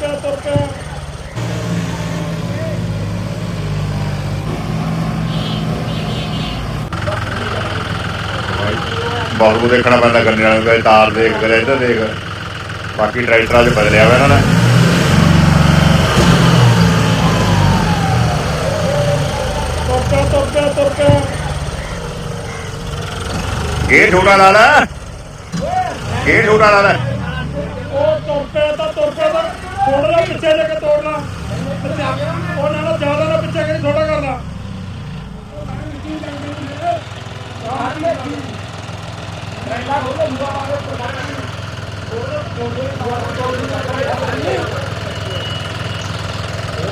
ਪਿਆ ਤੁਰ ਪਿਆ। ਦੇਖਣਾ ਪੈਂਦਾ ਗੰਨੇ ਵਾਲੇ ਨੂੰ ਕਦੇ ਤਾਰ ਦੇਖ ਕਦੇ ਇੱਧਰ ਦੇਖ। ਬਾਕੀ ਟਰੈਕਟਰਾਂ 'ਚ ਬਦਲਿਆ ਵਾ ਇਹਨਾਂ ਨੇ। ਗੇਰ ਛੋਟਾ ਲਾ ਲੈ ਗੇਰ ਛੋਟਾ ਲਾ ਲੈ ਉਹ ਤੁਰ ਪਿਆ ਤਾਂ ਤੁਰ ਪਿਆ ਤਾਂ ਪਿੱਛੇ ਲੈ ਕੇ ਤੋੜਨਾ। ਉਹਨਾਂ ਨਾਲ ਜ਼ਿਆਦਾ ਨਾ ਪਿੱਛੇ ਕਰੀ ਥੋੜਾ ਕਰਨਾ।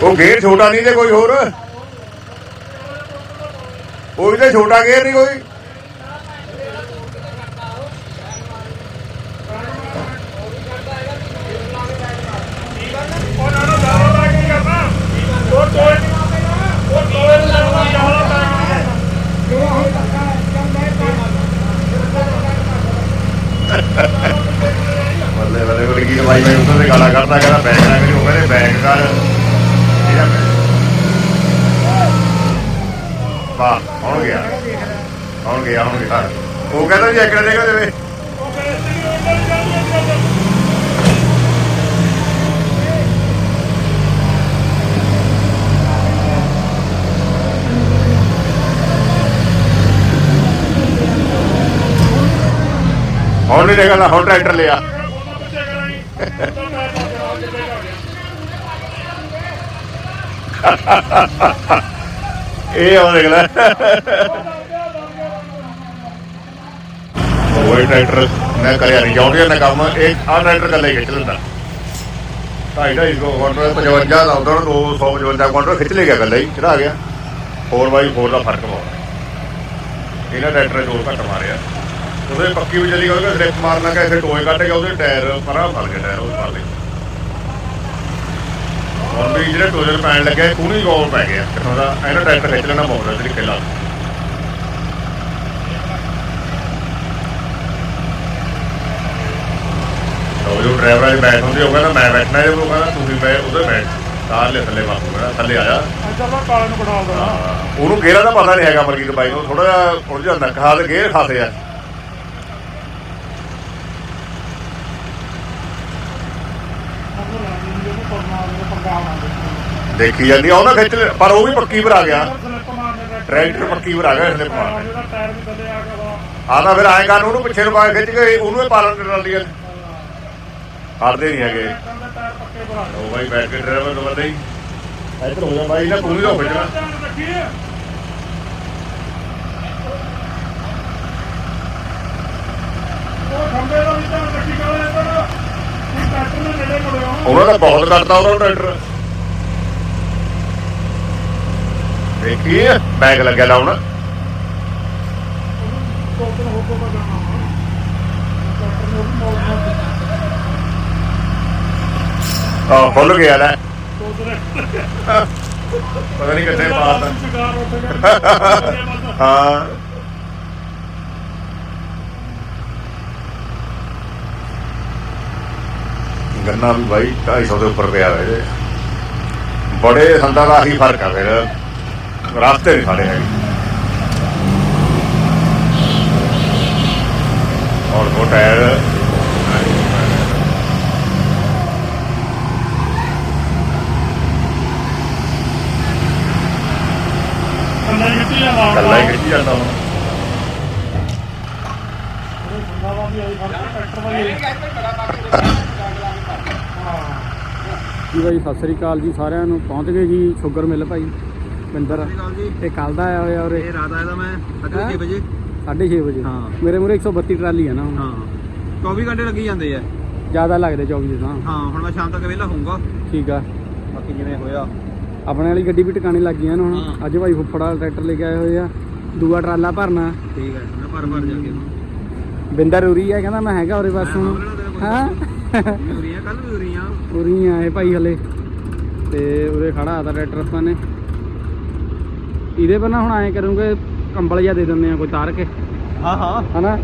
ਉਹ ਗੇਰ ਛੋਟਾ ਨਹੀਂ ਤੇ ਕੋਈ ਹੋਰ। ਕੋਈ ਤੇ ਛੋਟਾ ਗੇਰ ਨਹੀਂ ਕੋਈ ਉਹਨਾਂ ਨਾਲ ਜ਼ਿਆਦਾ ਤਾਂ ਕੀ ਕਰਨਾ ਉਹ ਟੋਏ ਉਹ ਟੋਏ ਨੂੰ ਲੈਣਾ ਜ਼ਿਆਦਾ ਤਾਂ ਬੱਲੇ ਬੱਲੇ ਕੋਲ ਕੀ ਦਵਾਈ ਮੈਂ ਉੱਧਰ ਕਹਿੰਦਾ ਬੈਗ ਲੈ ਕੇ ਉਹ ਕਹਿੰਦੇ, ਬੈਗ ਕਰ ਇਹਦਾ ਵਾਹ ਹੁਣ ਗਿਆ? ਹੁਣ ਗਿਆ? ਹੁਣ ਗਿਆ ਉਹ ਕਹਿੰਦਾ ਜੀ ਇੱਕ ਦੇਗਾ ਦੇਵੇ ਹੁਣ ਨਹੀਂ ਦੇਗਾ ਹੁਣ ਟਰੈਕਟਰ ਲਿਆ ਉਹਨਾਂ ਪਿੱਛੇ ਕਰਾਂਗੇ ਤਾਂ ਮੈਂ ਤਾਂ ਕਰਾਂ ਜਿੱਦੇ ਕਰ ਗਿਆ ਇਹ ਉਹ ਦੇਖ ਲੈ। ਉਹ ਟਰੈਕਟਰ ਮੈਂ ਕਰਿਆ ਨਹੀਂ ਜੌਂਡੀਅਰ ਨੇ ਕੰਮ। ਇਹ ਆ ਟਰੈਕਟਰ ਕੱਲੇ ਖਿੱਚ ਲੈਂਦਾ। ਢਾਈ ਢਾਈ ਸੌ ਕੁਆਂਟਲ 55 ਦਾ ਉਧਰ 255 ਕੁਆਂਟਲ ਖਿੱਚ ਲੈ ਗਿਆ ਕੱਲੇ ਹੀ ਚੜਾ ਗਿਆ। 4x4 ਦਾ ਫ਼ਰਕ ਬਹੁਤ ਇਹਨਾਂ ਟਰੈਕਟਰ ਨੇ ਜੋਰ ਘੱਟ ਮਾਰਿਆ। ਉਹਦੇ ਪੱਕੀ ਵੀ ਚਲੀ ਗਿਆ ਉਹਦੇ ਮਾਰਨਾ ਕਿ ਇੱਥੇ ਟੋਏ ਕੱਢ ਗਿਆ ਉਹਦੇ ਟਾਇਰ ਪਰਾਂ ਫਲ ਗਿਆ ਟਾਇਰ ਉਹ ਫਲ ਗਏ ਹੁਣ ਵੀ ਜਿਹੜੇ ਟੋਜਰ ਪੈਣ ਲੱਗਿਆ ਕੂਣੀ ਗੋਲ ਪੈ ਗਿਆ। ਕਿਥੋਂ ਦਾ ਇਹਨਾਂ ਟਰੈਕਟਰ ਖਿੱਚ ਲੈਣਾ ਬਹੁਤ ਤਰੀਕੇ ਨਾਲ ਉਹ ਜੋ ਡਰਾਈਵਰ ਦੀ ਬੈਠ ਹੁੰਦੀ ਉਹ ਕਹਿੰਦਾ ਮੈਂ ਬੈਠਣਾ ਜੇ ਉਹ ਕਹਿੰਦਾ ਤੁਸੀਂ ਮੈਂ ਉਹਦੇ ਬੈਠ ਕਾਰ ਲੈ ਥੱਲੇ ਬਾਪੂ ਕਹਿੰਦਾ ਥੱਲੇ ਆਇਆ ਇੱਧਰ ਨਾ ਕਾਲੇ ਨੂੰ ਦੇਣਾ ਉਹਨੂੰ ਗੇਰਾਂ ਦਾ ਪਤਾ ਨਹੀਂ ਹੈਗਾ ਮਲਕੀ ਬਾਈ ਨੂੰ। ਥੋੜਾ ਜਿਹਾ ਉਲਝ ਜਾਂਦਾ ਖਾਦ ਗੇਰ ਖਾਸੇ ਆ ਉਹ ਰਾਜੀ ਨੂੰ ਜਿਹਨੂੰ ਕਰਨਾ ਉਹਨੇ ਪੰਗਾਲ ਆਉਂਦੇ ਦੇਖੀ ਜਾਂਦੀ ਆ ਉਹਨਾਂ ਖਿੱਚ ਪਰ ਉਹ ਵੀ ਪੱਕੀ ਪਰ ਆ ਗਿਆ। ਟਰੈਕਟਰ ਪੱਕੀ ਪਰ ਆ ਗਿਆ ਸਲਿੱਪ ਮਾਰ ਉਹਦਾ ਟਾਇਰ ਵੀ ਥੱਲੇ ਆ ਗਿਆ ਵਾ ਆ ਤਾਂ ਫਿਰ ਆਏ ਕਰਨ ਉਹਨੂੰ ਪਿੱਛੇ ਨੂੰ ਪਾ ਕੇ ਖਿੱਚ ਕੇ ਉਹਨੂੰ ਹੀ ਪਾਲਣ ਕਰਨ ਲਈ ਹਟਦੇ ਨਹੀਂ ਹੈਗੇ। ਟਾਇਰ ਪੱਕੇ ਉਹ ਬਾਈ ਬੈਠ ਕੇ ਡਰਾਈਵਰ ਤੋਂ ਬੰਦੇ ਹੀ। ਇੱਧਰ ਹੋ ਜਾ ਬਾਈ ਨਾ ਵੀ ਹੋ ਧਿਆਨ ਰੱਖੀ ਉਹ ਖੰਬੇ ਦਾ ਵੀ ਧਿਆਨ ਰੱਖੀ ਕਾਲੇ ਇੱਧਰ ਤੂੰ ਟਰੈਕਟਰ ਦੇ ਨੇੜੇ ਮੁੜਿਓ ਉਹਨਾਂ ਦਾ ਬਹੁਤ ਕੱਟਦਾ ਉਹਨਾਂ ਟਰੈਕਟਰ ਦੇਖੀ ਬੈਗ ਲੱਗਿਆ ਲਾਉਣ। ਆ ਖੁੱਲ ਗਿਆ ਲੈ। ਪਤਾ ਨਹੀਂ ਕਿੱਥੇ ਪਾਤਾ ਹਾਂ। ਗੰਨਾ ਵੀ ਬਾਈ 250 ਦੇ ਉੱਪਰ ਪਿਆ ਵੇ ਬੜੇ ਸੰਦਾਂ ਦਾ ਹੀ ਫ਼ਰਕ ਆ ਫਿਰ। ਰਸਤੇ ਨਹੀਂ ਸਾਡੇ ਹੈਗੇ। ਔਰ ਉਹ ਟਾਇਰ ਕੱਲਾ ਹੀ ਖਿੱਚੀ ਜਾਂਦਾ ਹੁਣ ਸੰਦਾਵਾ ਵੀ ਆਈ ਫ਼ਰਕ ਟਰੈਕਟਰ ਵਾਲੀ ਆਈ ਜੀ ਬਾਈ ਸਤਿ ਸ੍ਰੀ ਅਕਾਲ ਜੀ ਸਾਰਿਆਂ ਨੂੰ। ਪਹੁੰਚ ਗਏ ਜੀ ਸ਼ੂਗਰ ਮਿਲ ਭਾਈ। ਬਿੰਦਰ ਇਹ ਕੱਲ ਦਾ ਆਇਆ ਹੋਇਆ ਉਰੇ। ਇਹ ਰਾਤ ਆਇਆ ਤਾਂ ਮੈਂ। ਹੈਂ? 6 ਵਜੇ। 6:30 ਵਜੇ। ਹਾਂ। ਮੇਰੇ ਮੂਰੇ 132 ਟਰਾਲੀ ਆ ਨਾ ਹਾਂ। 24 ਘੰਟੇ ਲੱਗੀ ਜਾਂਦੇ ਆ। ਜ਼ਿਆਦਾ ਲੱਗਦੇ 24 ਦੇ ਤਾਂ। ਹਾਂ ਹੁਣ ਮੈਂ ਸ਼ਾਮ ਤੱਕ ਵਿਹਲਾ ਹੋਊਂਗਾ। ਠੀਕ ਆ। ਬਾਕੀ ਜਿਵੇਂ ਹੋਇਆ। ਆਪਣੇ ਵਾਲੀ ਗੱਡੀ ਵੀ ਟਿਕਾਣੇ ਲੱਗ ਗਈਆਂ ਨੇ ਹੁਣ। ਅੱਜ ਭਾਈ ਫੁੱਫੜ ਟਰੈਕਟਰ ਲੈ ਕੇ ਆਏ ਹੋਏ ਆ। ਦੂਆ ਟਰਾਲਾ ਭਰਨਾ। ਠੀਕ ਹੈ ਮੈਂ ਭਰ ਭਰ ਜਾ ਕੇ ਬਿੰਦਰ ਉਰੀ ਆ ਕਹਿੰਦਾ ਮੈਂ ਹੈਗਾ ਉਰੇ ਬਸ ਹੁਣ। ਹਾਂ ਉਰੀਆਂ ਕੱਲ। ਵੀ ਉਰੀਆਂ ਉਰੀ ਆ। ਇਹ ਭਾਈ ਹਲੇ। ਤੇ ਉਰੇ ਖੜਾ ਆਦਾ ਟਰੈਕਟਰ ਆਪਾਂ ਨੇ। ਇਹਦੇ ਪਰ ਨਾ ਹੁਣ ਐਂ ਕਰੂੰਗੇ ਕੰਬਲ ਜਿਹਾ ਦੇ ਦਿੰਦੇ ਆ ਕੋਈ ਤਾਰ ਕੇ। ਹਾਂ ਹਾਂ। ਹਨਾ?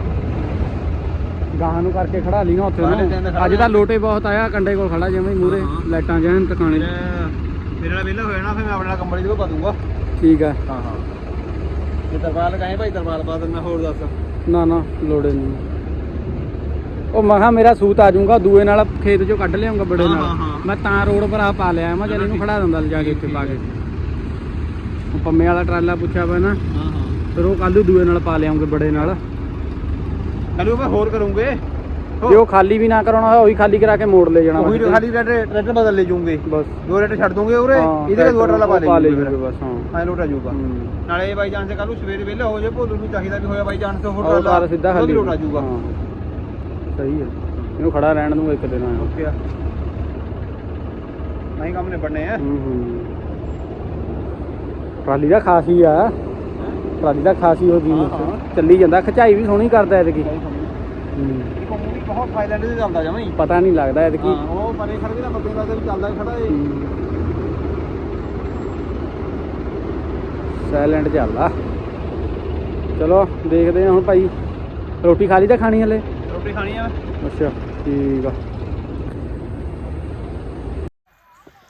ਗਾਹਾਂ ਨੂੰ ਕਰਕੇ ਖੜਾ ਲਈ ਨਾ ਉੱਥੇ ਬਾਹਰਲੇ ਦਿਨ ਨੂੰ ਖੜਾ ਅੱਜ ਤਾਂ ਲੋਟੇ ਬਹੁਤ ਆਇਆ ਕੰਡੇ ਕੋਲ ਖੜਾ ਜਿਵੇਂ ਮੂਰੇ। ਲਾਈਟਾਂ ਜੈਨ ਟਿਕਾਣੇ। ਮੇਰੇ ਨਾਲ ਵਿਹਲਾ ਹੋਇਆ ਨਾ ਫਿਰ ਮੈਂ ਆਪਣੇ ਨਾਲ ਕੰਬਲੀ ਦੇ ਪਾ ਦੂੰਗਾ। ਠੀਕ ਆ ਹਾਂ ਹਾਂ। ਜੇ ਤਰਪਾਲ ਕਹੇ ਭਾਈ ਤਰਪਾਲ ਪਾ ਦਿੰਦਾ ਹੋਰ ਦੱਸ। ਨਾ ਨਾ ਲੋੜੇ ਨਹੀਂ। ਉਹ ਮੈਂ ਕਿਹਾ ਮੇਰਾ ਸੂਤ ਆ ਜਾਊਗਾ ਦੂਏ ਨਾਲ ਖੇਤ ਚੋਂ ਕੱਢ ਲਿਆਉਂਗਾ ਬੜੇ ਨਾਲ। ਮੈਂ ਤਾਂ ਰੋਡ ਪਰ ਆ ਪਾ ਲਿਆ ਮੈਂ ਚੱਲ ਇਹਨੂੰ ਖੜਾ ਦਿੰਦਾ ਲਿਜਾ ਕੇ ਇੱਥੇ ਪਾ ਕੇ। ਉਹ ਪੰਮੇ ਵਾਲਾ ਟਰਾਲਾ ਪੁੱਛਿਆ ਵਾ ਨਾ ਹਾਂ ਹਾਂ। ਫਿਰ ਉਹ ਕੱਲ੍ਹ ਨੂੰ ਦੂਏ ਨਾਲ ਪਾ ਲਿਆਉਂਗੇ ਬੜੇ ਨਾਲ। ਚਲੋ ਮੈਂ ਹੋਰ ਕਰੂੰਗੇ। ਜੇ ਉਹ ਖਾਲੀ ਵੀ ਨਾ ਕਰਾਉਣਾ ਹੋਇਆ ਉਹੀ ਖਾਲੀ ਕਰਾ ਕੇ ਮੋੜ ਲੈ ਜਾਣਾ ਉਹੀ ਬਸ। ਖਾਲੀ ਰੈਡ ਰੈਡ ਬਦਲ ਲੈ ਜੂਗੇ ਬਸ। ਦੋ ਰੈਡ ਛੱਡ ਦੂੰਗੇ ਉਰੇ ਹਾਂ, ਇਹਦੇ ਨਾਲ ਦੋ ਟਰਾਲਾ ਪਾ ਲੈ ਲੈ ਜੂਗੇ ਜਾਊਗੇ ਬਸ ਹਾਂ। ਹਾਂ ਲੋਟਾ ਜੂਗਾ ਹੂੰ। ਨਾਲੇ ਬਾਈ ਜਾਨ ਸੇ ਕੱਲ ਨੂੰ ਸਵੇਰੇ ਵਿਹਲਾ ਹੋ ਜੇ ਭੋਲੂ ਨੂੰ ਚਾਹੀਦਾ ਵੀ ਹੋਇਆ ਬਾਈ ਜਾਨ ਸੇ ਹੋਰ ਉਹ ਤਾਰ ਸਿੱਧਾ ਖਾਲੀ। ਲੋਟਾ ਜੂਗਾ ਹਾਂ। ਸਹੀ ਹੈ। ਇਹਨੂੰ ਖੜਾ ਰਹਿਣ ਨੂੰ ਇੱਕ ਦਿਨ ਆਇਆ। ਓਕੇ ਆ ਨਹੀਂ ਕੰਮ ਨੇ ਬਣਨੇ ਆ। ਹੂੰ ਹੂੰ। ਟਰਾਲੀ ਦਾ ਖਾਸ ਹੀ ਆ ਟਰਾਲੀ ਦਾ ਖਾਸ ਹੀ ਹੋ ਗਈ ਹਾਂ, ਹਾਂ। ਚੱਲੀ ਜਾਂਦਾ ਖਚਾਈ ਵੀ ਸੋਹਣੀ ਕਰਦਾ ਐਤਕੀ ਇਹ ਕੰਮ ਵੀ ਬਹੁਤ ਸਾਇਲੈਂਟ ਤੇ ਚੱਲਦਾ ਜਮਾਂ ਹੀ ਪਤਾ ਨਹੀਂ ਲੱਗਦਾ ਐਤਕੀ ਹਾਂ ਉਹ ਪਰੇ ਖੜ ਕੇ ਨਾ ਬੱਗੇ ਦਾ ਵੀ ਚੱਲਦਾ ਖੜਾ ਏ ਸਾਇਲੈਂਟ ਚੱਲਦਾ ਚਲੋ ਦੇਖਦੇ ਹਾਂ ਹੁਣ ਭਾਈ ਰੋਟੀ ਖਾ ਲਈ ਤਾਂ ਖਾਣੀ ਹਲੇ ਰੋਟੀ ਖਾਣੀ ਆ ਅੱਛਾ ਠੀਕ ਆ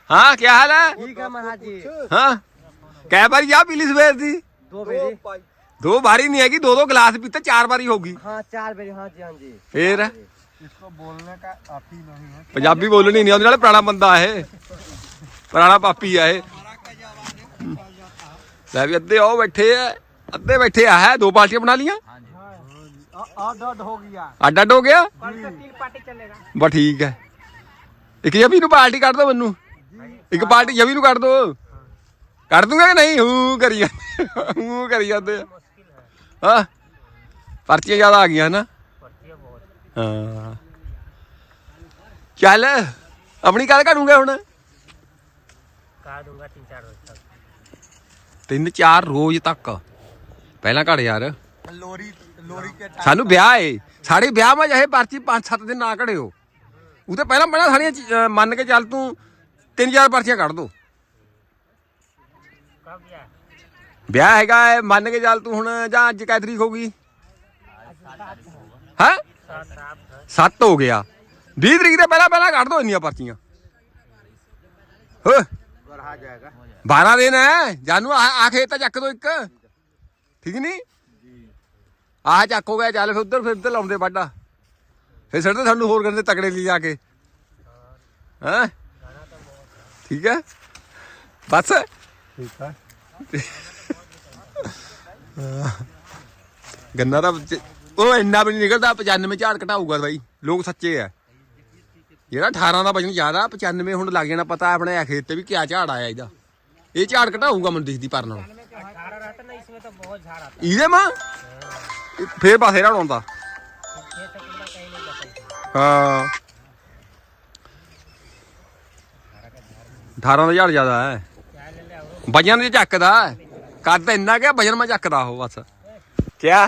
हाँ क्या हाल है ਠੀਕ ਆ ਮਹਾਰਾਜ ਜੀ हाँ कै बारी चाह पी ली सवेर दी ਦੋ ਬੇਰੇ दो बारी नहीं हैगी दो दो गिलास पीते चार बारी होगी हाँ चार बजे हाँ जी हाँ जी फिर इसको बोलने का आप ही नहीं है ਪੰਜਾਬੀ ਬੋਲਣੀ ਨਹੀਂ ਆਉਂਦੀ ਨਾਲੇ ਪੁਰਾਣਾ ਬੰਦਾ ਇਹ ਪੁਰਾਣਾ ਪਾਪੀ ਆ ਇਹ ਲੈ ਵੀ ਅੱਧੇ ਉਹ ਬੈਠੇ ਆ ਅੱਧੇ ਬੈਠੇ ਆ ਹੈ ਦੋ ਪਾਰਟੀਆਂ ਬਣਾ ਲੀਆਂ आठ आठ हो गया ਅੱਡ ਅੱਡ ਹੋ ਗਿਆ ਬਸ ਠੀਕ ਹੈ ਇੱਕ ਜਵੀ ਨੂੰ ਪਾਰਟੀ ਕੱਢ ਦੋ ਮੈਨੂੰ ਇੱਕ ਪਾਰਟੀ ਜਵੀ ਨੂੰ ਕੱਢ ਦੋ ਕਰ ਦੂੰਗਾ ਕਿ ਨਹੀਂ? ਹੂ ਕਰੀ ਜਾਂਦੇ। ਹੂ ਕਰੀ ਜਾਂਦੇ। ਆ। ਹਾਂ। ਪਰਚੀਆਂ ਜ਼ਿਆਦਾ ਆ ਗਈਆਂ ਨਾ ਹਾਂ। ਚੱਲ ਆਪਣੀ ਕਾਲ ਕਰੂੰਗਾ ਹੁਣ? ਕਾ ਦੂੰਗਾ ਤਿੰਨ ਚਾਰ ਰੋਜ਼ ਤੱਕ। ਤਿੰਨ ਚਾਰ ਰੋਜ਼ ਤੱਕ। ਪਹਿਲਾਂ ਘੜ ਯਾਰ। ਲੋਰੀ ਲੋਰੀ ਕੇ ਸਾਨੂੰ ਵਿਆਹ ਏ। ਸਾਡੇ ਵਿਆਹ ਮਾ ਜਹੇ ਪਰਚੀ 5-7 ਦਿਨ ਨਾ ਘੜਿਓ। ਉਹ ਤਾਂ ਪਹਿਲਾਂ ਪਹਿਲਾਂ ਸਾਰੀਆਂ ਮੰਨ ਕੇ ਚੱਲ ਤੂੰ ਤਿੰਨ ਚਾਰ ਪਰਚੀਆਂ ਕੱਢ ਦੋ। ਵਿਆਹ ਹੈਗਾ ਏ, ਮੰਨ ਕੇ ਚੱਲ ਤੂੰ ਹੁਣ ਜਾਂ ਅੱਜ ਕੈ ਤਰੀਕ ਹੋ ਗਈ ਹੈ 7 ਹੋ ਗਿਆ 20 ਤਰੀਕ ਦੇ ਪਹਿਲਾਂ ਪਹਿਲਾਂ ਕੱਢ ਦੋ ਇੰਨੀਆਂ ਪਰਚੀਆਂ ਹੋ बढ़ा जाएगा 12 ਦਿਨ ਹੈ ਜਾਨੂ ਆ ਆ ਖੇਤ ਤਾਂ ਚੱਕ ਦੋ ਇੱਕ ਠੀਕ ਨਹੀਂ ਆਹ ਚੱਕ ਹੋ ਗਿਆ ਚੱਲ ਫਿਰ ਉਧਰ ਫਿਰ ਇੱਧਰ ਲਾਉਂਦੇ ਵਾਢਾ ਫਿਰ ਸੜਦੇ ਸਾਨੂੰ ਹੋਰ ਕਰਦੇ ਤਕੜੇ ਲਈ ਜਾ ਕੇ ਹੈਂ ਠੀਕ ਹੈ ਬਸ ठीक है ਗੰਨਾ ਦਾ ਉਹ ਇੰਨਾ ਵੀ ਨਹੀਂ ਨਿਕਲਦਾ 95 ਝਾੜ ਘਟਾਊਗਾ ਬਾਈ। ਲੋਕ ਸੱਚੇ ਆ। ਜਿਹੜਾ 18 ਦਾ ਵਜਨ ਜ਼ਿਆਦਾ 95 ਹੁਣ ਲੱਗ ਜਾਣਾ ਪਤਾ ਆਪਣੇ ਆ ਖੇਤ ਤੇ ਵੀ ਕਿਆ ਝਾੜ ਆਇਆ ਇਹਦਾ। ਇਹ ਝਾੜ ਘਟਾਊਗਾ ਮੈਨੂੰ ਦਿਖਦੀ ਪਰ ਨਾਲ ਇਹਦੇ ਮਾਂ? ਫੇਰ ਪਾਸੇ ਰਹਿਣ ਆਉਂਦਾ ਹਾਂ। 18 ਦਾ ਝਾੜ ਜ਼ਿਆਦਾ ਹੈ। ਵਜਨ ਦੇ ਚੱਕਦਾ ਕੱਦ ਤਾਂ ਇੰਨਾ ਕਿ ਵਜਨ ਮੈਂ ਚੱਕਦਾ ਉਹ ਬਸ ਕਿਆ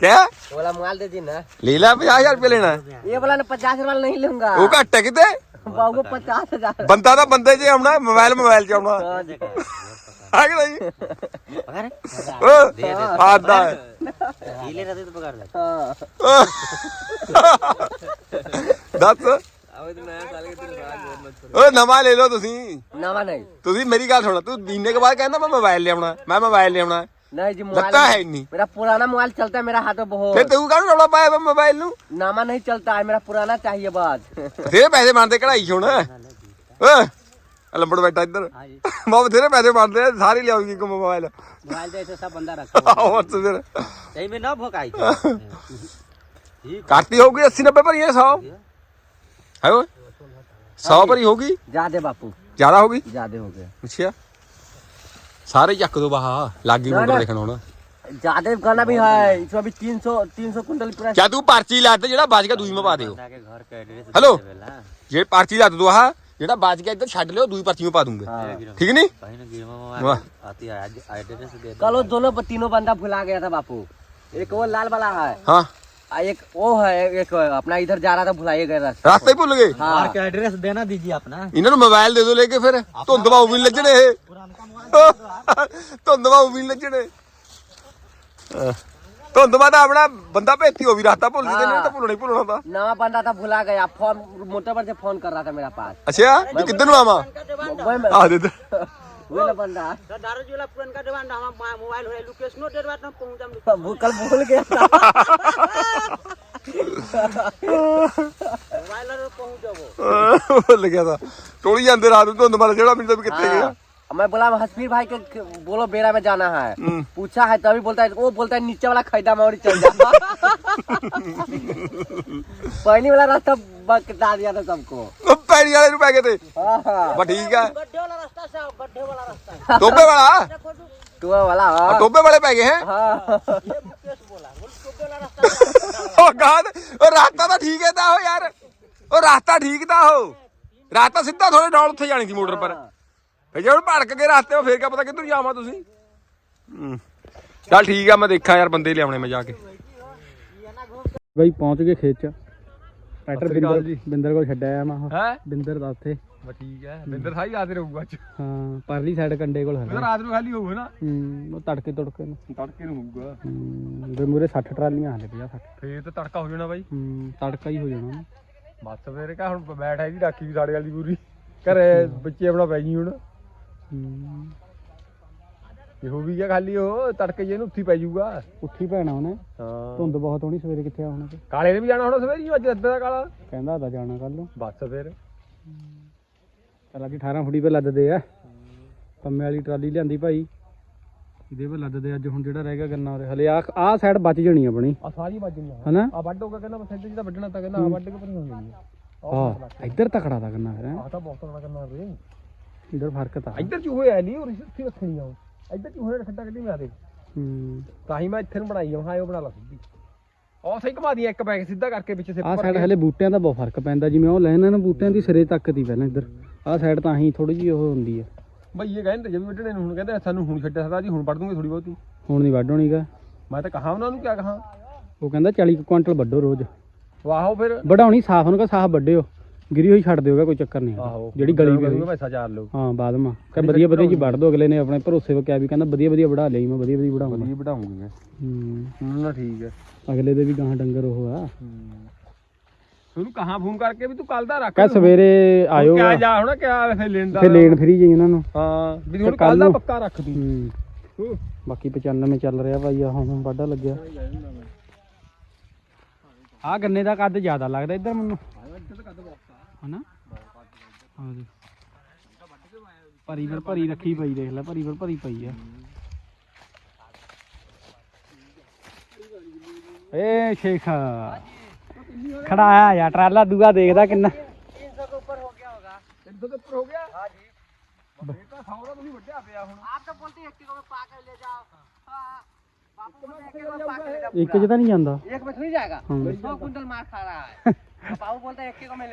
ਕਿਆ वाला मोबाइल दे दी ना ਲੈ ਲੈ 50000 रुपये लेना ये वाला ना पचास वाला नहीं लूंगा ਉਹ ਘੱਟ ਹੈ ਕਿਤੇ बाबू को पचास हजार ਬੰਦਾ ਤਾਂ ਬੰਦੇ 'ਚ ਆਉਣਾ ਮੋਬਾਈਲ ਮੋਬਾਈਲ 'ਚ ਆਉਣਾ ਆ ਕਿ ਨਹੀਂ ਉਹ ਆਦਾ हिले रहते तो पकड़ लेते ਦੱਸ ਓ ਨਵਾਂ ਲੈ ਲਓ ਤੁਸੀਂ नवा नहीं ਤੁਸੀਂ ਮੇਰੀ ਗੱਲ ਸੁਣੋ ਤੂੰ ਦੀਨੇ ਕੇ ਬਾਅਦ ਕਹਿੰਦਾ ਮੈਂ ਮੋਬਾਈਲ ਲਿਆਉਣਾ ਮੈਂ ਮੋਬਾਈਲ ਲਿਆਉਣਾ नहीं जी लगता है मोबाइल नहीं। मेरा पुराना मोबाइल चलता है मेरा हाथ में ਫਿਰ बहुत ਤੂੰ ਕਾਹਨੂੰ ਰੌਲਾ ਪਾਇਆ ਵਾ ਮੋਬਾਈਲ ਨੂੰ नामा नहीं चलता है मेरा पुराना चाहिए बात ਬਥੇਰੇ ਪੈਸੇ ਬਣਦੇ ਕਢਾਈ ਹੁਣ ਓ ਲੰਬੜ ਬੈਠਾ ਇੱਧਰ ਬਹੁਤ ਬਥੇਰੇ ਪੈਸੇ ਬਣਦੇ ਆ, ਸਾਰੇ ਲਿਆਉਗੀ ਕੋ ਮੋਬਾਈਲ मोबाइल तो ऐसे सब बंदा रखा ਆਹੋ ਤੇ ਫਿਰ यही में ना भोकाई ਕਰਤੀ ਹੋਊਗੀ 80 90 ਭਰੀਆਂ 100 ਹੈ ਓਏ 100 ਭਰੀ ਹੋਊਗੀ ज्यादा बापू ਜ਼ਿਆਦਾ ਹੋਗੀ ज्यादा हो गया ਅੱਛਾ ਸਾਰੇ ਚੱਕ ਦੋ ਬਾਹਾ ਲਾਗੀ ਨਾ, ਮੁੰਡਾ ਨਾ। ਲਿਖਣ ਹੁਣ ज्यादा गाना भी है इसमें अभी तीन सौ तीन सौ कुंटल पूरा ਕਿਆ ਤੂੰ ਪਰਚੀ ਲਾ ਦੇ ਜਿਹੜਾ ਬਚ ਗਿਆ ਦੂਈ ਮਾ ਪਾ ਦਿਓ के घर का एड्रेस हेलो? ਜੇ ਪਰਚੀ ਲਾ ਦੋ ਆਹ ਜਿਹੜਾ ਬਚ ਗਿਆ ਇੱਧਰ ਛੱਡ ਲਿਓ ਦੂਈ ਪਰਚੀ ਮਾ ਪਾ ਦੂੰਗੇ हाँ। ਠੀਕ ਨਹੀਂ कहीं ना गिरमा वाह। आती है एड्रेस दे कल वो दोनों तीनों बंदा भुला गया था बापू एक वो लाल वाला है ਹਾਂ आ, एक वो है एक अपना इधर जा रहा था भुलाइए गए रास्ते ਰਸਤੇ ਹੀ ਭੁੱਲ ਗਏ हाँ का एड्रेस देना दीजिए अपना ਇਹਨਾਂ ਨੂੰ ਮੋਬਾਈਲ ਦੇ ਦਿਓ ਲੈ ਕੇ ਫਿਰ ਧੁੰਦ ਬਾਉ ਵੀ ਨੀ ਲੱਜਣੇ ਇਹ ਧੁੰਦ ਬਾਉ ਵੀ ਨੀ ਲੱਜਣੇ ਅਹ, ਧੁੰਦ ਬਾਦ ਆਪਣਾ ਬੰਦਾ ਭੇਤੀ ਹੋ ਵੀ ਰਾਤਾ ਭੁੱਲ ਜਾਂਦੇ ਨੇ ਤਾਂ ਭੁੱਲਣਾ ਹੀ ਭੁੱਲਣਾ ਤਾਂ नवा बंदा था भुला गया फोन मोटर पर से फोन कर रहा था मेरा पास ਅੱਛਾ ਵੀ ਕਿੱਧਰ ਨੂੰ ਆਵਾਂ वही में ਆ ਦੇ ਦੇ વેલા બંદા તો દારો જોલા ફોન કા દેવા ના મોબાઈલ હોય લોકેશન ભૂલ ગયા ટોળી અંદર આ ધુંધ મારે જેડા મિનિટ કિતને ગયા मैं बोला हसफीर भाई के बोलो बेड़ा में जाना है पूछा है तभी बोलता है वो बोलता है नीचे वाला खैदा मौरी चल जा पहली वाला रास्ता बता दिया था सबको पहली वाले रुपए के थे ठीक है टोपे वाला टोपे वाला टोपे वाले पै गए हैं रास्ता तो ठीक है यार रास्ता ठीक था हो रास्ता सीधा थोड़े डॉल उठे जाने की मोटर पर ਉਹ ਯਾਰ ਉਹ ਰਾਸਤਾ ਠੀਕ ਤਾਂ ਉਹ ਰਾਸਤਾ ਸਿੱਧਾ ਥੋੜੇ ਨਾਲ ਉੱਥੇ ਜਾਣੀ ਸੀ ਮੋਟਰ ਪਰ ਫੇ ਜੇ ਹੁਣ ਭੜਕ ਕੇ ਰਾਸਤੇ 'ਤੇ ਫੇਰ ਕਿਆ ਪਤਾ ਕਿੱਧਰ ਜਾਵਾਂ ਤੁਸੀਂ? ਹੂੰ। ਚੱਲ ਠੀਕ ਆ ਮੈਂ ਦੇਖਾਂ ਯਾਰ ਬੰਦੇ ਲਿਆਉਣੇ ਮੈਂ ਜਾ ਕੇ। ਬਾਈ ਪਹੁੰਚ ਗਏ ਖੇਤ ਚ। ਟਰੈਕਟਰ ਸਤਿ ਸ਼੍ਰੀ ਅਕਾਲ ਬਿੰਦਰ ਬਿੰਦਰ ਕੋਲ ਛੱਡਿਆ ਆ ਮੈਂ ਉਹ। ਹੈ? ਬਿੰਦਰ ਦਾ ਉੱਥੇ। ਬਸ ਠੀਕ ਹੈ ਬਿੰਦਰ ਸਾਈ ਰਾਤ ਰਹੂਗਾ ਅੱਜ। ਹਾਂ ਪਰਲੀ ਸਾਈਡ ਕੰਡੇ ਕੋਲ ਹੈਗਾ। ਰਾਤ ਨੂੰ ਖਾਲੀ ਹੋਊਗਾ ਨਾ। ਹੂੰ ਉਹ ਤੜਕੇ ਤੁੜਕੇ ਨੂੰ। ਤੜਕੇ ਨੂੰ ਹੋਊਗਾ। ਹੂੰ ਦੇ ਮੂਰੇ 60 ਟਰਾਲੀਆਂ ਹਲੇ 50 60 ਫੇਰ ਤਾਂ ਤੜਕਾ ਹੋ ਜਾਣਾ ਬਾਈ। ਹੂੰ ਤੜਕਾ ਹੀ ਹੋ ਜਾਣਾ। ਬਸ ਫੇਰ ਕਾ ਹੁਣ ਬੈਠ ਹੈ ਜੀ ਰਾਖੀ ਵੀ ਸਾਡੇ ਵਾਲੀ ਪੂਰੀ। ਘਰੇ ਬੱਚੇ ਆਪਣਾ ਪੈ ਗਈ ਹੁਣ। ਹੂੰ। ਇਹ ਵੀ ਗਿਆ ਖਾਲੀ ਉਹ ਤੜਕੇ ਜੇ ਨੂੰ ਉੱਥੀ ਪੈ ਜਾਊਗਾ। ਉੱਠੀ ਪੈਣਾ ਉਹਨੇ। ਹਾਂ। ਧੁੰਦ ਬਹੁਤ ਹੋਣੀ ਸਵੇਰੇ ਕਿੱਥੇ ਆਉਣਾ ਤੇ ਕਾਲੇ ਨੇ ਵੀ ਜਾਣਾ ਹੁਣ ਸਵੇਰੇ ਅੱਜ ਅੱਧੇ ਦਾ ਕਾਲਾ। ਕਹਿੰਦਾ ਤਾਂ ਜਾਣਾ ਕੱਲ ਨੂੰ। ਬਸ ਫੇਰ। ਚੱਲ ਅੱਜ 18 ਫੁੱਟੀ 'ਤੇ ਲੱਦਦੇ ਆ। ਪੰਮੇ ਵਾਲੀ ਟਰਾਲੀ ਲਿਆਂਦੀ ਭਾਈ। ਇਹਦੇ 'ਤੇ ਲੱਦਦੇ ਅੱਜ ਹੁਣ ਜਿਹੜਾ ਰਹਿ ਗਿਆ ਗੰਨਾ ਉਰੇ। ਹਲੇ ਆ ਆਹ ਸਾਈਡ ਬਚ ਜਣੀ ਆਪਣੀ। ਆ ਸਾਰੀ ਵੱਜਣੀ ਹਨਾ? ਆ ਵੱਢ ਹੋਗਾ ਕਹਿੰਦਾ ਮੈਂ ਜਿਹਦਾ ਵੱਢਣਾ ਤਾਂ ਕਹਿੰਦਾ ਆ ਵੱਢ ਕੇ ਪਰੀ ਹੋ ਜਾਣੀ ਹਾਂ ਇੱਧਰ ਤਕੜਾ ਦਾ ਗੰਨਾ ਫਿਰ ਹੈਂ। ਆ ਤਾਂ ਬਹੁਤ ਤਗੜਾ ਕਰਨਾ ਰੇ ਇੱਧਰ ਫ਼ਰਕ ਤਾਂ ਇੱਧਰ ਚੂਹੇ ਆ ਨਹੀਂ ਉਹ ਇੱਥੇ ਰੱਖਣੀ ਆ ਉਹ। ਇੱਧਰ ਚੂਹੇ ਨੇ ਖੱਡਾ ਕੱਢੀ ਦੇ ਹੂੰ। ਤਾਂ ਹੀ ਮੈਂ ਇੱਥੇ ਨੂੰ ਬਣਾਈ ਆ ਹਾਂ ਉਹ ਬਣਾ ਲਾ ਸਿੱਧੀ। ਉਹ ਸਹੀ ਘੁਮਾ ਦੀ ਇੱਕ ਬੈਗ ਸਿੱਧਾ ਕਰਕੇ ਵਿੱਚ ਸਿੱਪ ਆਹ ਸਾਈਡ ਹਲੇ ਬੂਟਿਆਂ ਦਾ ਬਹੁਤ ਫ਼ਰਕ ਪੈਂਦਾ ਜਿਵੇਂ ਉਹ ਲੈਣ ਨਾ ਬੂਟਿਆਂ ਦੀ ਸਿਰੇ ਤੱਕ ਦੀ ਪਹਿਲਾਂ ਇੱਧਰ। ਆਹ ਸਾਈਡ ਤਾਂ ਹੀ ਥੋੜੀ ਜਿਹੀ ਉਹ ਹੁੰਦੀ ਆ। ਬਈ ਇਹ ਕਹਿੰਦੇ ਜਦ ਵੱਢਣੇ ਨੂੰ ਹੁਣ ਕਹਿੰਦੇ ਸਾਨੂੰ ਹੁਣ ਛੱਡਿਆ ਸਦਾ ਜੀ ਹੁਣ ਵੱਢ ਦੂੰਗੇ ਥੋੜੀ ਬਹੁਤੀ। ਹੁਣ ਨਹੀਂ ਵੱਢ ਹੋਣੀਗਾ ਮੈਂ ਤਾਂ ਕਹਾ ਉਹਨਾਂ ਨੂੰ ਕਿਆ ਕਹਾ। ਉਹ ਕਹਿੰਦਾ 40 ਕੁ ਕੁਆਂਟਲ ਵੱਢੋ ਰੋਜ਼। ਵਾਹੋ ਫਿਰ। ਵਢਾਉਣੀ ਸਾਫ਼ ਨੂੰ ਕਹ ਸਾਫ਼ ਵੱਢਿਓ। ਗਿਰੀ ਹੋਈ ਛੱਡ ਦਿਓਗਾ ਕੋਈ ਚੱਕਰ ਨਹੀਂ ਹੈਗਾ। ਜਿਹੜੀ ਗਲੀ ਵੀ ਹੋਈ। ਪੈਸਾ ਚਾਰ ਲਓ। ਹਾਂ ਬਾਅਦ ਮਾ। ਕਹ ਵਧੀਆ ਵਧੀਆ ਜੀ ਦੋ ਅਗਲੇ ਨੇ ਆਪਣੇ ਭਰੋਸੇ 'ਤੇ ਕਿਹਾ ਵੀ ਕਹਿੰਦਾ ਵਧੀਆ ਵਧੀਆ ਵਢਾ ਲਈ ਮੈਂ ਵਧੀਆ ਵਧੀਆ ਵਢਾਉਂਗਾ ਵਧੀਆ ਵਢਾਉਂਗੇ ਹੂੰ। ਹੁਣ ਨਾ ਠੀਕ ਹੈ। ਅਗਲੇ ਦੇ ਵੀ ਗਾਂ ਡੰਗਰ ਉਹ ਆ। ਉਹਨੂੰ ਕਹਾ ਫੋਨ ਕਰਕੇ ਵੀ ਤੂੰ ਕੱਲ ਦਾ ਰੱਖ ਕਹ ਸਵੇਰੇ ਆਇਓ ਕਿਆ ਜਾ ਹੁਣ ਕਿਆ ਫਿਰ ਲੈਣ ਦਾ। ਫਿਰ ਲੈਣ ਫਰੀ ਜਾਈ ਉਹਨਾਂ ਨੂੰ। ਹਾਂ ਵੀ ਹੁਣ ਕੱਲ ਦਾ। ਪੱਕਾ ਰੱਖ ਦੂੰ। ਹੂੰ। ਬਾਕੀ 95 ਚੱਲ ਰਿਹਾ ਭਾਈ ਆ ਹੁਣ ਵਾਢਾ ਲੱਗਿਆ। ਆ ਗੰਨੇ ਦਾ ਕੱਦ ਜ਼ਿਆਦਾ ਲੱਗਦਾ ਇੱਧਰ ਮੈਨੂੰ। ਹਨਾ ਹਾਂ ਜੀ ਭਰੀ ਪਰ ਭਰੀ ਰੱਖੀ ਪਈ ਦੇਖ ਲੈ ਭਰੀ ਪਰ ਭਰੀ ਪਈ ਆ ਏ ਸ਼ੇਖ ਖੜਾ ਆ ਯਾ ਟਰਾਲਾ ਦੂਆ ਦੇਖਦਾ ਕਿੰਨਾ ਤਿੰਨ ਸੌ ਦੇ ਉੱਪਰ ਹੋ ਗਿਆ ਹਾਂ ਜੀ ਇਹ ਤਾਂ ਸੌ ਦਾ ਤੁਸੀਂ ਵੱਢਿਆ ਪਿਆ ਹੁਣ आप तो बोलते हैं एक किलो में पाकर ले जाओ हाँ, बापू बोलते हैं एक किलो में पाकर ले जाओ ਇੱਕ ਚ ਤਾਂ ਨਹੀਂ ਜਾਂਦਾ एक में थोड़ी जाएगा हाँ। सौ कुंटल मार खा रहा है পাবো বলতে একটি কমে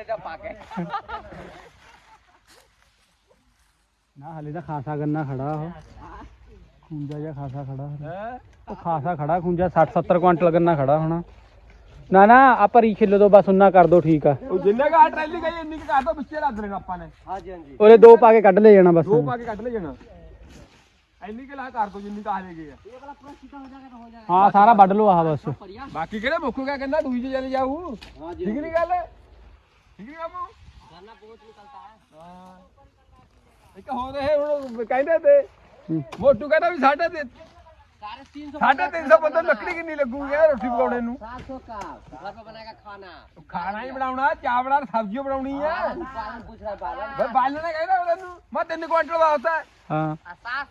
ਨਾ ਹਲੇ ਤਾਂ ਖਾਸਾ ਗੰਨਾ ਖੜਾ ਉਹ ਖੁੰਜਾ ਜਾਂ ਖਾਸਾ ਖੜਾ ਹਲੇ। ਉਹ ਖਾਸਾ ਖੜਾ ਖੁੰਜਾ 60 70 ਕੁਇੰਟਲ ਗੰਨਾ ਖੜਾ ਹੋਣਾ ਨਾ ਨਾ ਆ ਭਰੀ ਖਿੱਲੋ ਤੋਂ ਬਸ ਉਨਾ ਕਰ ਦੋ ਠੀਕ ਆ ਜਿੰਨੇ ਕਾ ਟਰੈਲੀ ਗਈ ਇੰਨੀ ਕਾ ਤਾਂ ਵਿੱਚੇ ਰੱਖ ਦੇਣਾ ਆਪਾਂ ਨੇ ਹਾਂਜੀ ਹਾਂਜੀ ਉਹਦੇ ਦੋ ਪਾ ਕੇ ਕੱਢ ਲੈ ਜਾਣਾ ਬਸ ਦੋ ਪਾ ਕੇ ਕੱਢ ਲੈ ਜਾਣਾ ਇੰਨੀ ਕੁ ਲਾ ਕਰ ਦੋ ਜਿੰਨੀ ਕਾ ਲੈ ਗਏ ਆ ਹਾਂ ਸਾਰਾ ਵੱਢ ਲਓ ਆਹ ਬਸ ਬਾਕੀ ਕਿਹੜੇ ਮੁੱਕ ਗਿਆ ਕਹਿੰਦਾ ਦੂਜੀ ਚ ਚਲੇ ਜਾਊ ਠੀਕ ਨਹੀਂ ਗੱਲ ਠੀਕ ਨਹੀਂ ਮਾਮੂ ਹਾਂ ਇੱਕ ਹੋਰ ਇਹ ਹੁਣ ਕਹਿੰਦੇ ਤੇ ਮੋਟੂ ਕਹਿੰਦਾ ਵੀ ਸਾਢੇ ਤੇ साढ़े तीन सौ ਸਾਢੇ ਤਿੰਨ ਸੌ ਬੰਦਾ ਲੱਕੜੀ ਕਿੰਨੀ ਲੱਗੂਗੀ ਯਾਰ ਰੋਟੀ ਪਕਾਉਣੇ ਨੂੰ सात सौ का घर पे बनाएगा खाना ਖਾਣਾ ਹੀ ਬਣਾਉਣਾ ਚਾਵਲਾਂ ਸਬਜ਼ੀ ਬਣਾਉਣੀ ਆ बालन पूछ रहा है बालन ਬਈ ਬਾਲਣਾ ਕਹਿੰਦਾ ਉਹਨਾਂ ਨੂੰ ਮੈਂ 3 ਕੁਇੰਟਲ ਵਾਸਤਾ ਹਾਂ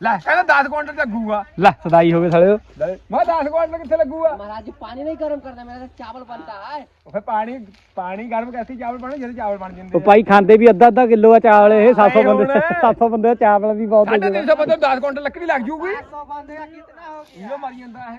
ਲੈ ਕਹਿੰਦਾ 10 ਕੁਇੰਟਲ ਲੱਗੂਗਾ ਲੈ ਸਦਾਈ ਹੋ ਗਏ ਸਾਲਿਓ ਲੈ ਮੈਂ 10 ਕੁਇੰਟਲ ਕਿੱਥੇ ਲੱਗੂਗਾ महाराज जी पानी नहीं गर्म करना मेरा तो चावल बनता है ਉਹ ਫਿਰ ਪਾਣੀ ਪਾਣੀ ਗਰਮ ਕਰਕੇ ਚਾਵਲ ਬਣੇ ਜਿਹੜੇ ਚਾਵਲ ਬਣ ਜਾਂਦੇ ਉਹ ਭਾਈ ਖਾਂਦੇ ਵੀ ਅੱਧਾ ਅੱਧਾ ਕਿਲੋ ਆ ਚਾਵਲ ਇਹ 700 ਹੁਣ। ਬੰਦੇ 700 ਬੰਦੇ ਦਾ ਚਾਵਲ ਵੀ ਬਹੁਤ ਸਾਢੇ ਤਿੰਨ ਸੌ ਬੰਦੇ 10 ਕੁਇੰਟਲ ਲੱਕੜੀ ਲੱਗ ਜੂਗੀ सौ बंदेगा कितना हो ਇਹੋ ਮਰ ਜਾਂਦਾ ਇਹ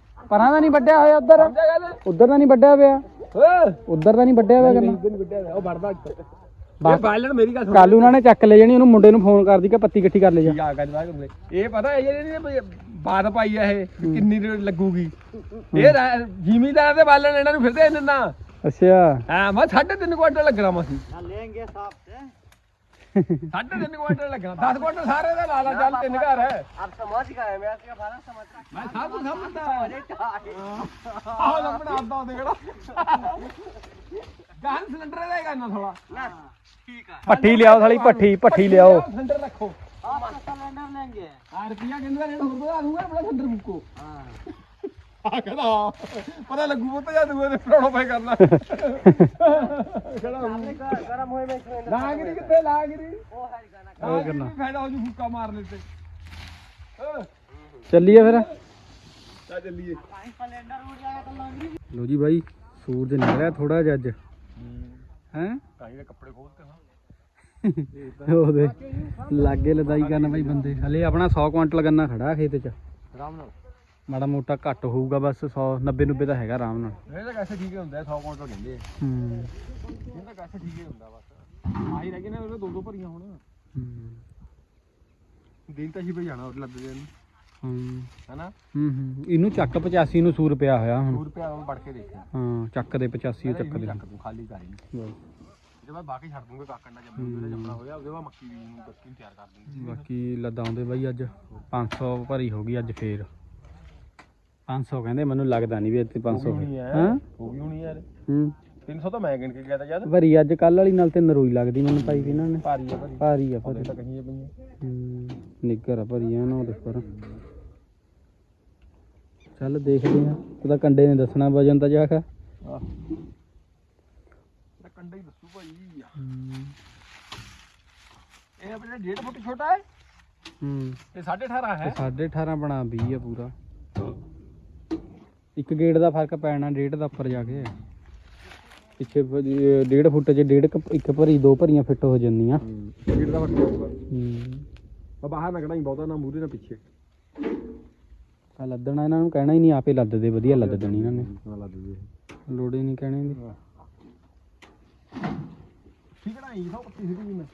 ਪਰਾਂ ਦਾ ਨਹੀਂ ਵੱਡਿਆ ਹੋਇਆ ਉਧਰ? ਉਧਰ ਦਾ ਨਹੀਂ ਵੱਡਿਆ ਪਿਆ। ਉਧਰ ਦਾ ਨਹੀਂ ਵੱਡਿਆ ਹੋਇਆ ਗੰਨਾ ਉਹ ਵੜਦਾ ਬਾਲਣ ਮੇਰੀ ਗੱਲ ਸੁਣ। ਕੱਲ ਉਹਨਾਂ ਨੇ ਚੱਕ ਲੈ ਜਾਣੀ ਉਹਨੂੰ ਮੁੰਡੇ ਨੂੰ ਫੋਨ ਕਰਦੀ ਕਿ ਪੱਤੀ ਇਕੱਠੀ ਕਰ ਲੈ ਜਾ। ਆ ਗੱਲ ਬਾਤ ਹੁੰਦੇ ਇਹ ਪਤਾ ਇਹ ਜਿਹੜੀ ਬਾਤ ਪਾਈ ਆ ਇਹ ਕਿੰਨੀ ਲੱਗੂਗੀ। ਇਹ ਜ਼ਿਮੀਦਾਰ ਦੇ ਬਾਲਣ ਇਹਨਾਂ ਨੂੰ ਫਿਰਦੇ ਇਹਨਾਂ ਨਾ ਅੱਛਾ। ਹਾਂ ਮੈਂ 3.5 ਕੁਆਂਟਲ ਲੱਗਣਾ ਮਸੀਂ ਲੈਣਗੇ ਸਾਫ਼ ਤੇ। 3.5 ਕੁਆਂਟਲ ਲੱਗਣਾ 10 ਕੁਆਂਟਲ ਸਾਰੇ ਦਾ ਲਾ ਲਾ ਚੱਲ ਤਿੰਨ ਘਰ ਹੈ आप समझ गए मैं इसका भाड़ा समझ रहा ਮੈਂ ਸਭ ਕੁਝ ਸਮਝਦਾ हूँ ਆਹ ਲੱਭਣਾ ਆਦਾ ਉਹਦੇ ਕਿਹੜਾ ਗਾਨ ਸਿਲੰਡਰ ਦਾ ਹੀ ਕਰਨਾ ਥੋੜਾ ਪੱਠੀ ਲਿਆਓ ਸਾਲੀ ਪੱਠੀ ਪੱਠੀ ਲਿਆਓ ਸਿਲੰਡਰ ਰੱਖੋ आप सिलेंडर लेंगे ਆ ਰੁਪਿਆ ਕਹਿੰਦਾ ਰੇਟ ਹੋਰ ਵਧਾ ਦੂੰਗਾ ਆਪਣਾ ਸਿਲੰਡਰ ਮੁੱਕੋ ਆ ਕਹਿੰਦਾ ਪਤਾ ਲੱਗੂ ਪੁੱਤ ਜਾਂ ਦੂਏ ਦੇ ਫੜਾਉਣਾ ਪਏ ਕਰਨਾ गरम हुए में इसमें ਲਾਗਰੀ ਕਿੱਥੇ ਲਾਗਰੀ वो है गाना ਉਹ ਕਰਨਾ ਫਾਇਦਾ ਹੋ ਜੂ ਫੁੱਕਾ ਮਾਰ ਲੈਤੇ ਚੱਲੀਏ ਫਿਰ ਚਾ ਚੱਲੀਏ सिलेंडर उड़ जाएगा तो लंगड़ी ਲੋ ਜੀ ਬਾਈ ਸੂਰਜ ਨਿਕਲਿਆ ਥੋੜਾ ਜਿਹਾ ਅੱਜ ਹੈ ਕਾਈ ਦੇ ਕੱਪੜੇ ਖੋਲ ਕੇ ਉਹਦੇ ਲਾਗੇ ਲਦਾਈ ਕਰਨ ਬਾਈ ਬੰਦੇ ਹਲੇ ਆਪਣਾ 100 ਕੁਇੰਟਲ ਗੰਨਾ ਖੜਾ ਖੇਤ 'ਚ ਆਰਾਮ ਨਾਲ ਮਾੜਾ ਮੋਟਾ ਘੱਟ ਹੋਊਗਾ ਬਸ 100 90 90 ਤਾਂ ਹੈਗਾ ਆਰਾਮ ਨਾਲ। ਇਹ ਤਾਂ ਕੈਸੇ ਠੀਕ ਹੀ ਹੁੰਦਾ 100 ਕੁਇੰਟਲ ਕਹਿੰਦੇ ਹੂੰ। ਇਹ ਤਾਂ ਕੈਸੇ ਠੀਕ ਹੀ ਹੁੰਦਾ ਬਸ। ਆਹੀ ਰਹਿ ਗਏ ਨੇ ਦੋ ਦੋ ਭਰੀਆਂ ਹੁਣ। ਹੂੰ। ਦਿਨ ਤਾਂ ਹੀ ਪਈ ਜਾਣਾ ਲੱਗ ਗਏ ਹੂੰ। ਹੈਨਾ? ਹੂੰ ਹੂੰ। ਇਹਨੂੰ ਚੱਕ 85 ਨੂੰ ਸੂਰ ਪਿਆ ਹੋਇਆ 100 ਹੁਣ ਰੁਪਏ ਉਹ ਵੜ ਕੇ ਦੇਖਿਆ। ਹਾਂ ਚੱਕ ਦੇ 85 ਚੱਕ ਦੇ। ਚੱਕ ਤੂੰ ਖਾਲੀ ਕਰ ਜੇ ਮੈਂ ਬਾਕੀ ਛੱਡ ਦੂੰਗਾ ਕਾਕੰਡਾ ਜੰਮੂ ਜਿਹੜਾ ਜੰਮਣਾ ਹੋਇਆ ਉਹਦੇ ਬਾਅਦ ਮੱਕੀ ਨੂੰ ਬੱਕੀ ਨੂੰ ਤਿਆਰ ਕਰ ਦੂੰਗੀ ਬਾਕੀ ਲਦਾਉਂਦੇ ਬਾਈ ਅੱਜ। 500 ਭਰੀ ਹੋ ਗਈ ਅੱਜ ਫੇਰ। 500 ਕਹਿੰਦੇ ਮੈਨੂੰ ਲੱਗਦਾ ਨਹੀਂ ਵੀ ਇੱਥੇ 500 ਹੋਣੀ ਹੈ। ਹਾਂ। ਹੋ? ਗਈ ਹੋਣੀ ਯਾਰ। ਹੂੰ। 300 ਤਾਂ ਮੈਂ ਗਿਣ ਕੇ ਗਿਆ ਤਾਂ ਜਦ ਭਰੀ ਅੱਜ ਕੱਲ ਵਾਲੀ ਨਾਲ ਤੇ ਨਰੋਈ ਲੱਗਦੀ ਮੈਨੂੰ ਪਾਈ ਵੀ ਇਹਨਾਂ ਨੇ। ਭਾਰੀ ਆ ਭਾਰੀ। ਭਾਰੀ ਆ ਭਰੀ। ਉਹਦੇ ਤਾਂ ਕਹੀਏ ਪਈਆਂ ਹੂੰ ਨਿੱਗਰ ਆ ਭਰੀ ਆ ਨਾ ਦੇਖ ਪਰ ਚੱਲ ਦੇਖਦੇ ਆ। ਉਹਦਾ ਕੰਡੇ ਨੇ ਦੱਸਣਾ ਵਜਨ ਤਾਂ ਜਾ ਕੇ। ਆਹ। ਤਾਂ ਕੰਡਾ ਹੀ ਦੱਸੂ ਭਾਈ। ਇਹ ਆਪਣੇ 1.5 ਫੁੱਟ ਛੋਟਾ ਹੈ? ਹੂੰ। ਇਹ 18.5 ਹੈ? ਸਾਢੇ 18 ਬਣਾ 20 ਆ ਪੂਰਾ। ਇੱਕ ਗੇਟ ਦਾ ਫ਼ਰਕ ਪੈਣਾ ਡੇਢ ਦਾ ਉੱਪਰ ਜਾ ਕੇ। ਪਿੱਛੇ ਡੇਢ ਫੁੱਟ 'ਚ ਡੇਢ ਕੁ- ਇੱਕ ਭਰੀ ਦੋ ਭਰੀਆਂ ਫਿੱਟ ਹੋ ਜਾਂਦੀਆਂ। ਗੇਟ ਦਾ ਫ਼ਰਕ ਹੋਊਗਾ ਹੂੰ। ਬਾਹਰ ਲੱਗਣਾ ਹੀ ਬਹੁਤਾ ਨਾ ਮੂਰੇ ਨਾ ਪਿੱਛੇ। ਆ ਲੱਦਣਾ ਇਹਨਾਂ ਨੂੰ ਕਹਿਣਾ ਹੀ ਨਹੀਂ ਆਪੇ ਲੱਦ ਦੇ ਵਧੀਆ ਲੱਦ ਦੇਣੀ ਇਹਨਾਂ ਨੇ। ਨਾ ਲੋੜ ਹੀ ਨਹੀਂ ਕਹਿਣੇ ਦੀ। ਠੀਕ ਹੈ ਨਾ ਇਹ ਸਭ ਪੱਤੀ ਸਿੱਧੀ ਮੈਂ। ਆ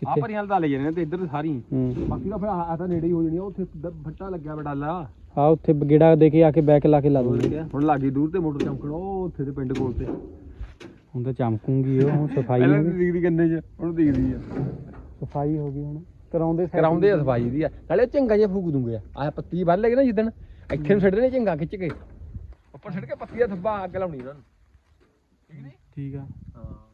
ਕਿੱਥੇ? ਭਰੀਆਂ ਲੈ ਜਾਣੇ ਨੇ ਤੇ ਇੱਧਰ ਤੇ ਸਾਰੀ। ਹੂੰ। ਬਾਕੀ ਤਾਂ ਫਿਰ ਆ ਤਾਂ ਨੇੜੇ ਹੀ ਹੋ ਜਾਣੀ ਆ ਉੱਥੇ ਦ- ਫੱਟਾ ਲੱਗਿਆ ਬਡਾਲਾ ਆ ਉੱਥੇ ਗੇੜਾ ਦੇ ਕੇ ਆ ਕੇ ਬੈਕ ਲਾ ਕੇ ਲਾ ਦੂੰਗੇ। ਹੁਣ ਲੱਗੀ ਦੂਰ ਤੇ ਮੋਟਰ ਚਮਕਣ ਉਹ ਉੱਥੇ ਤੇ ਪਿੰਡ ਕੋਲ ਤੇ। ਹੁਣ ਤਾਂ ਚਮਕੂਗੀ ਉਹ ਹੁਣ ਸਫ਼ਾਈ ਪਹਿਲਾਂ ਤਾਂ ਦਿਖਦੀ ਗੰਨੇ ਚ ਹੁਣ ਦਿਖਦੀ ਆ। ਸਫ਼ਾਈ ਹੋ ਗਈ ਹੁਣ। ਕਰਾਉਂਦੇ setting। ਕਰਾਉਂਦੇ ਆ ਸਫ਼ਾਈ ਦੀ ਆ। ਨਾਲੇ ਝੰਗਾ ਜਿਹਾ ਫੂਕ ਦੂੰਗੇ ਆ। ਆਹ ਪੱਤੀ ਬੰਨ ਲਗੇ ਨਾ ਜਿੱਦਣ ਇੱਥੇ ਨੂੰ ਛੱਡਦੇ ਨੇ ਝੰਗਾ ਖਿੱਚ ਕੇ। ਉੱਪਰ ਛੱਡ ਕੇ ਪੱਤੀ ਦਾ ਥੱਬਾ ਅੱਗ ਲਾਉਣੀ ਇਹਨਾਂ ਨੂੰ। ਠੀਕ ਨਹੀਂ? ਠੀਕ ਆ। ਹਾਂ।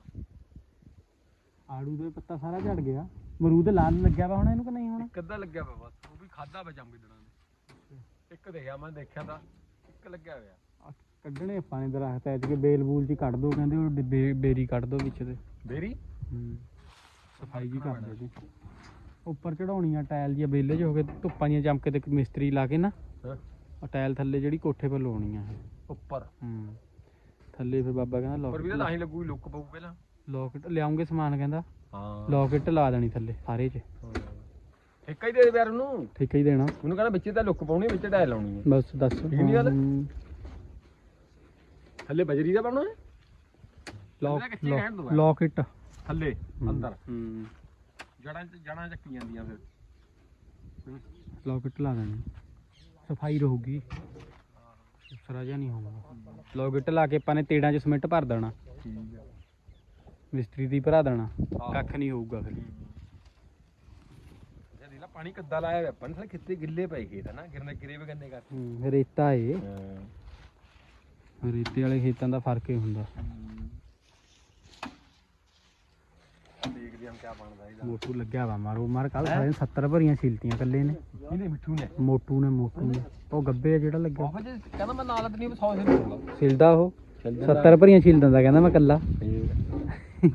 ਆੜੂ ਦੇ ਪੱਤਾ ਸਾਰਾ ਝੜ ਗਿਆ। ਮਰੂਦ ਲਾਲ ਲੱਗਿਆ ਵਾ ਹੁਣ ਇਹਨੂੰ ਕਿ ਨਹੀਂ ਹੁਣ? ਇੱਕ ਅੱਧਾ ਲੱਗਿਆ ਵਾ ਬਸ ਉਹ ਵੀ ਖਾਦਾ ਵਾ ਜੰਮ ਗਿੱਦੜਾਂ ਇੱਕ ਦੇਖਿਆ ਮੈਂ ਦੇਖਿਆ ਤਾਂ ਇੱਕ ਲੱਗਿਆ ਹੋਇਆ। ਆਹ ਕੱਢਣੇ ਆਪਾਂ ਨੇ ਦਰਖਤ ਐ ਕਿ ਬੇਲ ਬੂਲ ਚ ਕੱਢ ਦੋ ਕਹਿੰਦੇ ਉਹ ਬੇ- ਬੇਰੀ ਕੱਢ ਦੋ ਵਿੱਚ ਦੇ ਬੇਰੀ? ਸਫ਼ਾਈ ਜੀ ਕਰ ਦੇ ਤੂੰ। ਉੱਪਰ ਚੜਾਉਣੀ ਆ ਟਾਇਲ ਜੀ ਬੇਲੇ ਚ ਹੋ ਕੇ ਧੁੱਪਾਂ ਦੀਆਂ ਚਮਕੇ ਤੇ ਮਿਸਤਰੀ ਲਾ ਕੇ ਨਾ ਹਾਂ। ਉਹ ਟਾਇਲ ਥੱਲੇ ਜਿਹੜੀ ਕੋਠੇ ਪਰ ਲਾਉਣੀ ਆ ਇਹ। ਉੱਪਰ? ਹੂੰ ਥੱਲੇ ਫਿਰ ਬਾਬਾ ਕਹਿੰਦਾ ਪਰ ਵੀ ਤਾਂ ਹੀ ਲੱਗੂ ਲੁੱਕ ਪਊ ਪਹਿਲਾਂ। ਲੋਕਟ ਲਿਆਉਂਗੇ ਸਮਾਨ ਕਹਿੰਦਾ। ਹਾਂ। ਲੋਕਟ ਲਾ ਦੇਣੀ ਥੱਲੇ ਸਾਰੇ ਚ। ਠੇਕਾ ਹੀ ਦੇ ਦੇ ਪਿਆਰ ਨੂੰ। ਠੀਕ ਹੀ ਦੇਣਾ। ਉਹਨੂੰ ਕਹਿੰਦਾ ਵਿੱਚ ਤਾਂ ਲੁੱਕ ਪਾਉਣੀ ਵਿੱਚ ਡਾਇਲ ਲਾਉਣੀ ਹੈ। ਬਸ ਦੱਸ। ਨਹੀਂ ਗੱਲ? ਥੱਲੇ ਬਜਰੀ ਦਾ ਪਾਉਣਾ ਹੈ? ਲੋਕ ਕੱਚੀ ਰਹਿਣ। ਲੋਕਟ ਥੱਲੇ ਅੰਦਰ। ਹੂੰ ਜੜਾਂ ਚ ਜੜਾਂ ਚੱਕੀ ਜਾਂਦੀਆਂ ਫਿਰ। ਲੋਕਟ ਲਾ ਦੇਣੀ। ਸਫ਼ਾਈ ਰਹੂਗੀ। ਸਰਾ ਜਿਹਾ ਨਹੀਂ ਹੋਊਗਾ। ਲੋਕਟ ਲਾ ਕੇ ਆਪਾਂ ਨੇ ਤੇੜਾਂ 'ਚ ਸਿਮੈਂਟ ਭਰ ਦੇਣਾ। ਠੀਕ ਮਿਸਤਰੀ ਦੀ ਭਰਾ ਦੇਣਾ। ਕੱਖ ਨਹੀਂ ਹੋਊਗਾ ਫਿਰ। ਇਹ ਨੀਲਾ ਪਾਣੀ ਕੱਦਾ ਲਾਇਆ ਹੋਇਆ ਆਪਾਂ ਨੇ ਸਾਲੇ ਕਿੱਥੇ ਗਿੱਲੇ ਪਏ ਖੇਤ ਹਨਾ? ਗਿਰਨੇ ਗਿਰੇ ਵੀ ਗੰਨੇ ਕਰ ਹੂੰ, ਰੇਤਾ ਏ। ਰੇਤੇ ਵਾਲੇ ਖੇਤਾਂ ਦਾ ਫ਼ਰਕ ਹੀ। ਹੁੰਦਾ ਮੋਟੂ ਲੱਗਿਆ ਵਾ ਮਾਰੋ। ਮਾਰ ਕੱਲ ਸਾਰੇ 70 ਭਰੀਆਂ ਛਿਲਤੀਆਂ ਕੱਲੇ ਨੇ। ਇਹਨੇ ਮਿੱਠੂ ਨੇ? ਮੋਟੂ ਨੇ ਮੋਟੂ ਨੇ। ਉਹ ਗੱਬੇ ਆ ਜਿਹੜਾ ਲੱਗਿਆ। ਬਾਬਾ ਜੀ ਕਹਿੰਦਾ ਮੈਂ ਨਾਲ ਨਹੀਂ 100 ਸੇ ਲੂੰਗਾ ਛਿਲਦਾ ਉਹ। 70 ਭਰੀਆਂ ਛਿਲ ਦਿੰਦਾ ਕਹਿੰਦਾ ਮੈਂ ਕੱਲਾ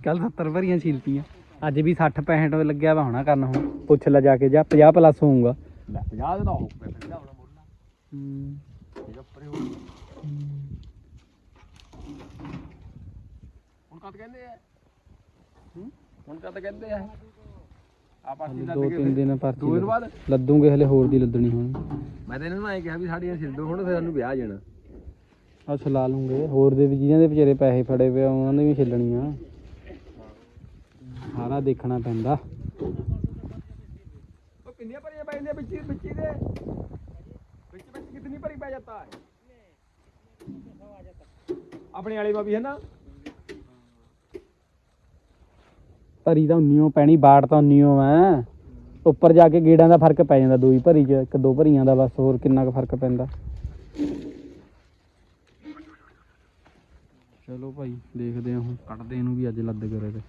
ਕੱਲ 70 ਭਰੀਆਂ ਛਿਲਤੀਆਂ। ਅੱਜ ਵੀ 60 65 ਲੱਗਿਆ ਵਾ ਹੋਣਾ ਕਰਨ ਹੁਣ। ਪੁੱਛ ਲੈ ਜਾ ਕੇ ਜਾ 50 ਪਲੱਸ ਹੋਊਗਾ। ਲੈ 50 ਦਾ ਹੋ ਗਿਆ ਫਿਰ ਆਉਣਾ ਬੋਲਣਾ ਹੂੰ। ਇਹਦਾ ਉੱਪਰ ਹੀ ਹੁਣ ਕਦ ਕਹਿੰਦੇ ਆ? ਹੂੰ? ਹੁਣ ਕਦ ਕਹਿੰਦੇ ਆ? ਦੋ ਤਿੰਨ ਦਿਨ ਪਰਚੀ ਲੱਦੂਗੇ ਹਲੇ ਹੋਰ ਦੀ ਲੱਦਣੀ ਹੁਣ। ਮੈਂ ਤਾਂ ਇਹਨਾਂ ਨੂੰ ਐਂ ਕਿਹਾ ਵੀ ਸਾਡੀਆਂ ਸਿੱਧੋ ਹੁਣ ਫਿਰ ਸਾਨੂੰ ਵਿਆਹ ਜਾਣਾ। ਆ ਛਲਾ ਲੂੰਗੇ। ਹੋਰ ਦੇ ਵੀ ਜਿਹਨਾਂ ਦੇ ਵਿਚਾਰੇ ਪੈਸੇ ਫੜੇ ਪਏ ਉਹਨਾਂ ਦੇ ਵੀ ਛਿੱਲਣੀਆਂ। ਸਾਰਾ ਦੇਖਣਾ ਪੈਂਦਾ। ਉਹ ਕਿੰਨੀਆਂ ਭਰੀਆਂ ਪੈ ਜਾਂਦੀਆਂ ਵਿੱਚ ਵਿੱਚ ਦੇ? ਵਿੱਚ ਵਿੱਚ ਕਿੰਨੀ ਭਰੀ ਪੈ ਜਾਂਦਾ ਹੈ? ਆਪਣੇ ਵਾਲੇ ਮਾ ਵੀ ਹੈ ਨਾ? ਭਰੀ ਤਾਂ ਉਨੀਓ ਪੈਣੀ ਬਾੜ ਤਾਂ ਉਨੀਓ ਐ ਉੱਪਰ ਜਾ ਕੇ ਗੇੜਾਂ ਦਾ ਫ਼ਰਕ ਪੈ ਜਾਂਦਾ ਦੋ ਹੀ ਭਰੀ ਚ ਇੱਕ ਦੋ ਭਰੀਆਂ ਦਾ ਬਸ ਹੋਰ ਕਿੰਨਾ ਕੁ ਫ਼ਰਕ ਪੈਂਦਾ। ਚਲੋ ਭਾਈ ਦੇਖਦੇ ਹਾਂ ਹੁਣ ਕੱਢਦੇ ਇਹਨੂੰ ਵੀ ਅੱਜ ਲੱਦ ਕਰੇ ਤੇ।